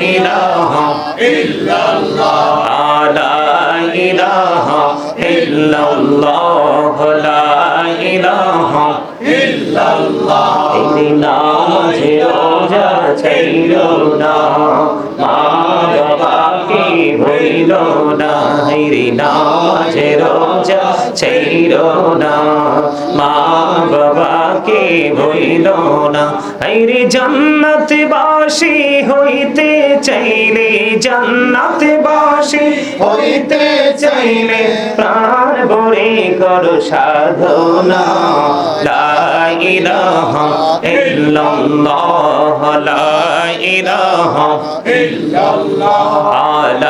ইলাহা ইল্লাল্লাহ, লা ইলাহা ইল্লাল্লাহ, লা ইলাহা ইল্লাল্লাহ। এই নামাজে রোজা ছিল না মা বাবাকে হইল না রে নামাজে রোজা না। মা না রে জান্নাত বাসী হইতে চাইলে জান্নাত বাসী হইতে চাইলে প্রাণ ভরে করো সাধনা। লা ইল্লাল্লাহ লা ইল্লাল্লাহ।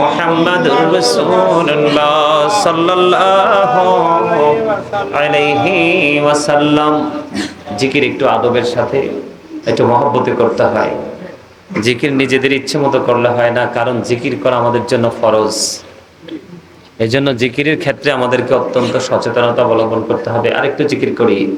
মুহাম্মাদুর রাসূলুল্লাহ সাল্লাল্লাহু আলাইহি ওয়াসাল্লাম। জিকির একটু আদবের সাথে, একটু মহব্বতে করতে হয়। জিকির নিজেদের ইচ্ছে মতো করলে হয় না, কারণ জিকির করা আমাদের জন্য ফরজ। এই জন্য জিকিরের ক্ষেত্রে আমাদেরকে অত্যন্ত সচেতনতা অবলম্বন করতে হবে। আরেকটু জিকির করি।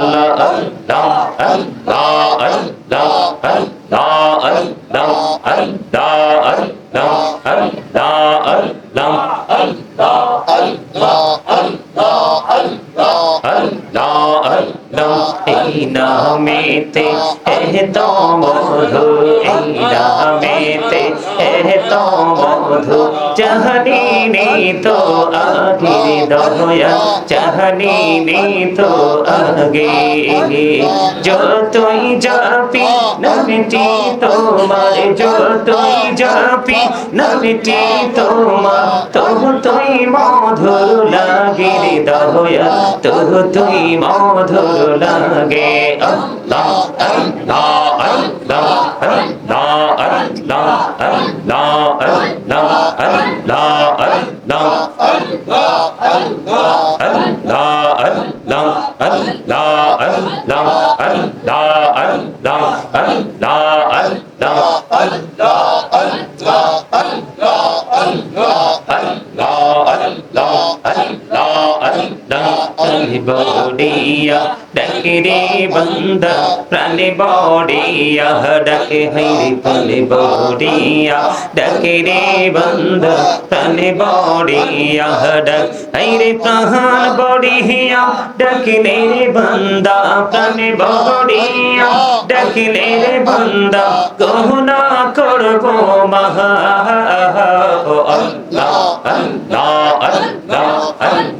আল্লাহ এই নামেতে এহ তো মধু এই নামেতে তো মধু চাহনি নে তো আগে দয়া চাহনি নে তো আগে যতই যাপি নামটি তোমার যতই যাপি নামটি তোমার তবু তুই মধুর লাগে রে দয়া তবু তুই মধুর লাগে আল্লাহ আল্লাহ আল্লাহ আল্লাহ la la la la বড়িয়া ডাকে রে বন্দা প্রাণে বড়িয়া ডাকে হাইরে প্রাণে বড়িয়া ডাকে রে বন্দা প্রাণে বড়িয়া ডাক হাইরে প্রাণ বড়িয়া ডাকিলে রে বন্দা প্রাণে বড়িয়া ডাকিলে রে বন্দা গহনা করব মহা আল্লাহ আল্লাহ আল্লাহ আল্লাহ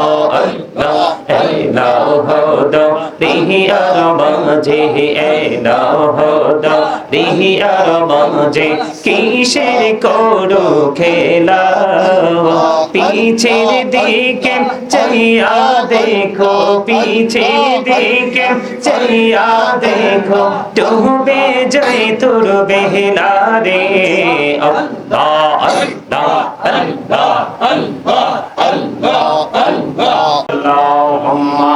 হদ মাঝে এলাও হদ রিহি মাঝে কিসের করো খেলা? পিছের দিকে চাইয়া দেখো, পিছের দিকে চাইয়া দেখো, ডুবে যায় তোর বেহলা রে। আল্লাহ আল্লাহ আল্লাহ আল্লাহ আল্লাহ আল্লাহ। আল্লাহুম্মা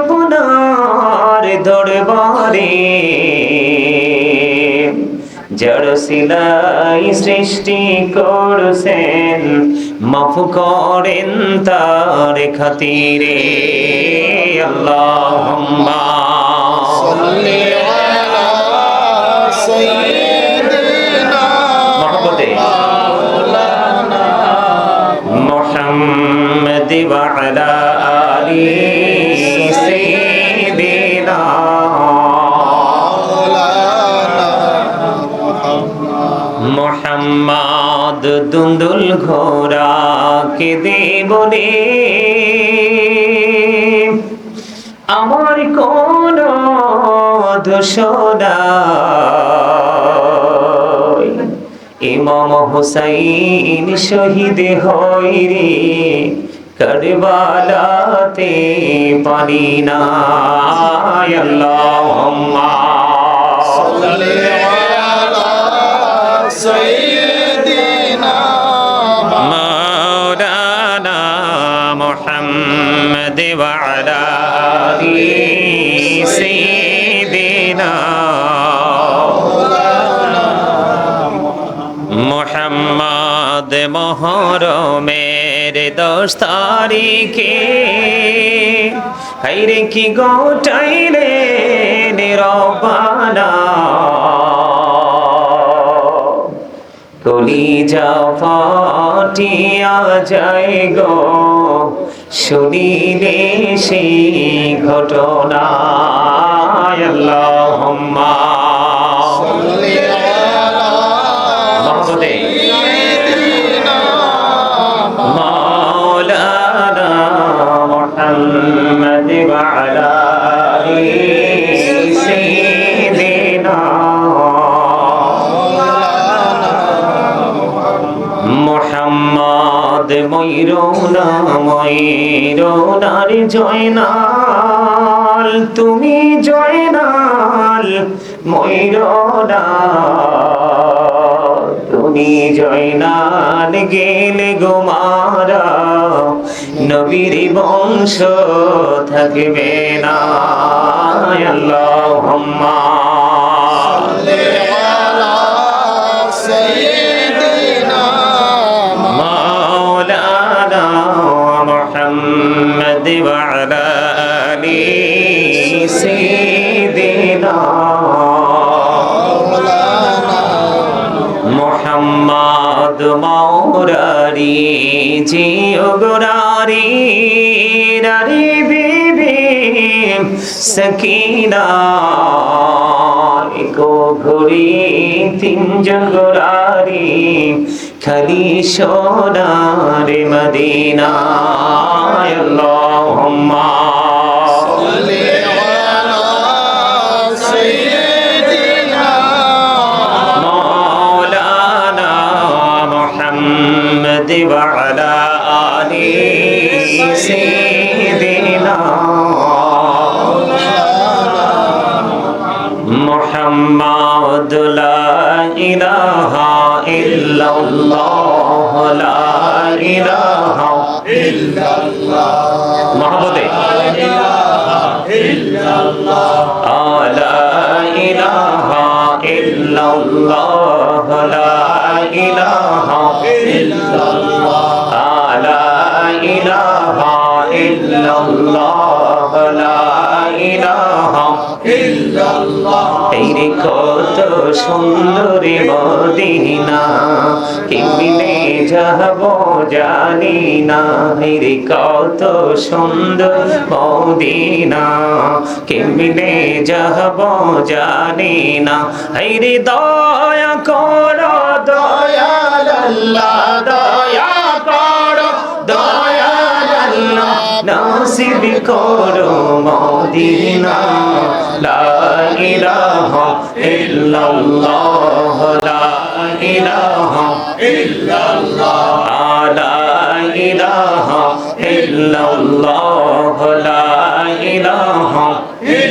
দরবারে। জড় সিলাই সৃষ্টি করছেন মাফ করেন তার খাতিরে। মহম দিবা আলা আলী মোহাম্মদ দুন্দুল ঘোড়া কে দেবনে আমার কোন ইমাম হুসাইন শহীদ হইরে கருவாலாத்தே பனினாயல்லாஹம்மா சையதினா மௌலானா முஹம்மது வஅலா சையதினா முஹம்மது முஹரமே রে দশ তারিখে। হাইরে কি গোটাই রে নিরবানা কলি যা ফাটিয়া যায় গো, শুনিলে সেই ঘটনা আল্লাহ। মোহাম্মদ ময়ূরনা জয়নাল তুমি জয়নাল ময়ূরনা তুমি জয়নাল গেলে গোমারা নবীর বংশ থাকবে না। আল্লাহুম্মা সকিনা কো ঘুরি তিনজন গোরারি খালি সোনার মদিনা আল্লাহুম্মা مولانا محمد وعلى محمد لا إله إلا الله لا إله إلا الله محبته لا إله إلا الله لا إله إلا الله لا إله إلا الله لا إله إلا الله لا إله إلا الله এই কত সুন্দরী মদিনা কেমনে যাব জানি না। রে কত সুন্দর মদিনা কেমনে যাব জানি না। রে দয়া করো দয়াল আল্লাহ। নাসিব করো মদিনা, লা ইলাহা ইল্লাল্লাহ, লা ইলাহা ইল্লাল্লাহ, লা ইলাহা ইল্লাল্লাহ, লা ইলাহা ইল্লাল্লাহ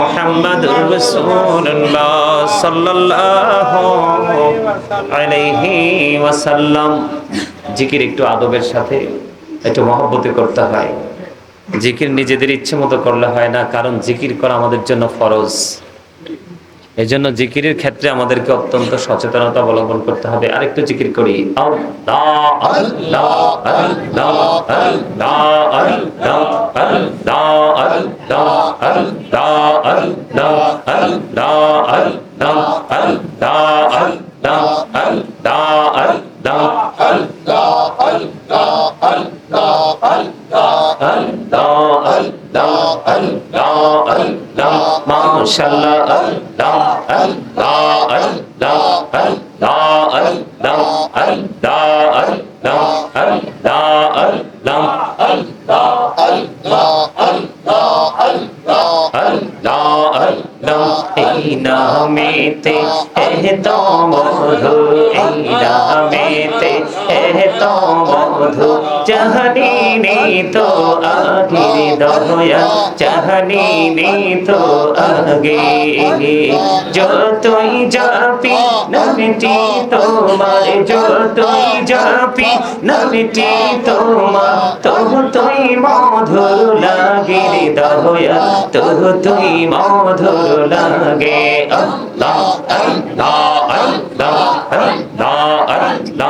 মোহাম্মদুর রাসূলুল্লাহ সাল্লাল্লাহু আলাইহি ওয়াসাল্লাম। জিকির একটু আদবের সাথে, একটু মহব্বতে করতে হয়। জিকির নিজেদের ইচ্ছে মতো করলে হয় না, কারণ জিকির করা আমাদের জন্য ফরজ। এজন্য জিকিরের ক্ষেত্রে আমাদেরকে অত্যন্ত সচেতনতা অবলম্বন করতে হবে আরেকটু জিকির করি আল্লাহ নামেতে এহ তো মধু এই নামেতে মধু চাহনি নে তো আগে দয়া চাহনি নে তো আগে। যতই যাপি নামটি তোমার, যতই যাপি নামটি তোমার তবু তুই মধুর লাগে দয়া তবু তুই মধুর লাগে। আল্লাহ আল্লাহ আল্লাহ আল্লাহ।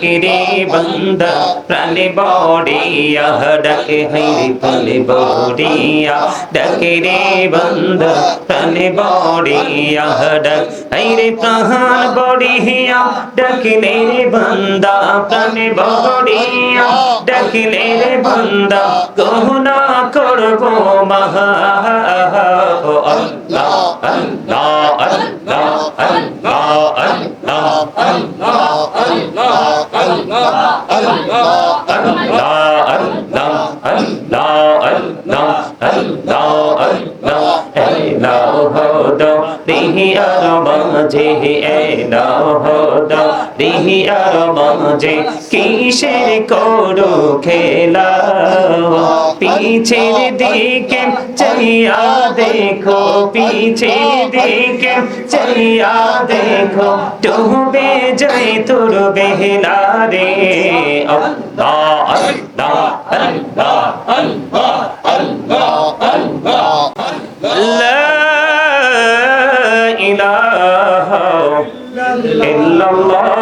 ডাকিরে বন্দা প্রাণে বড়িয়া ডাকে হাইরে প্রাণে বড়িয়া ডাকিরে বন্দা প্রাণে বড়িয়া ডাক হাইরে প্রাণ বড়িয়া ডাকিলে রে বন্দা প্রাণে বড়িয়া ডাকিলে রে বন্দা গহনা করব মহা আল্লাহ আল্লাহ আল্লাহ আল্লাহ মাঝে এ না হদা আর মাঝে কিসের করো খেলা পিছের দিকে চাইয়া দেখো পিছের দিকে চাইয়া দেখো ডুবে যাই তোর বেহলা রে আল্লাহ আল্লাহ আল্লাহ আল্লাহ আল্লাহ আল্লাহ লা ইলাহা ইল্লাল্লাহ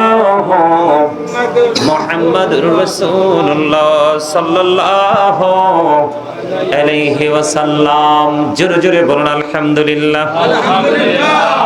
আলহামদুলিল্লাহ।